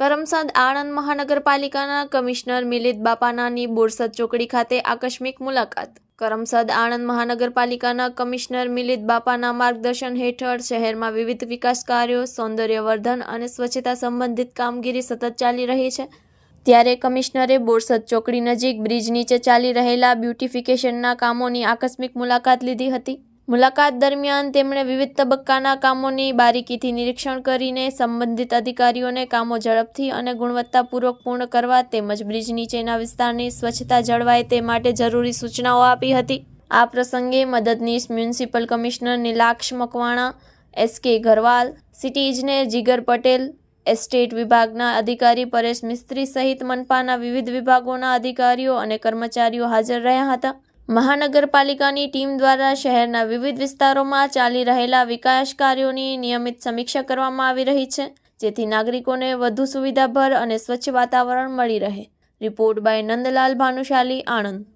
કરમસદ આણંદ મહાનગરપાલિકાના કમિશનર મિલિત બાપાનાની બોરસદ ચોકડી ખાતે આકસ્મિક મુલાકાત. કરમસદ આણંદ મહાનગરપાલિકાના કમિશનર મિલિત બાપાના માર્ગદર્શન હેઠળ શહેરમાં વિવિધ વિકાસ કાર્યો, સૌંદર્યવર્ધન અને સ્વચ્છતા સંબંધિત કામગીરી સતત ચાલી રહી છે. ત્યારે કમિશનરે બોરસદ ચોકડી નજીક બ્રિજ નીચે ચાલી રહેલા બ્યુટિફિકેશનના કામોની આકસ્મિક મુલાકાત લીધી હતી. મુલાકાત દરમિયાન તેમણે વિવિધ તબક્કાના કામોની બારીકીથી નિરીક્ષણ કરીને સંબંધિત અધિકારીઓને કામો ઝડપથી અને ગુણવત્તાપૂર્વક પૂર્ણ કરવા તેમજ બ્રિજ નીચેના વિસ્તારની સ્વચ્છતા જળવાય તે માટે જરૂરી સૂચનાઓ આપી હતી. આ પ્રસંગે મદદનીશ municipal commissioner Nilaksh Makwana S K Gharwal, city ઇજનેર જીગર પટેલ, એસ્ટેટ વિભાગના અધિકારી પરેશ મિસ્ત્રી સહિત મનપાના વિવિધ વિભાગોના અધિકારીઓ અને કર્મચારીઓ હાજર રહ્યા હતા. મહાનગરપાલિકાની ટીમ દ્વારા શહેરના વિવિધ વિસ્તારોમાં ચાલી રહેલા વિકાસ કાર્યોની નિયમિત સમીક્ષા કરવામાં આવી રહી છે, જેથી નાગરિકોને વધુ સુવિધાભર અને સ્વચ્છ વાતાવરણ મળી રહે. Report by Nandlal Bhanushali, Anand.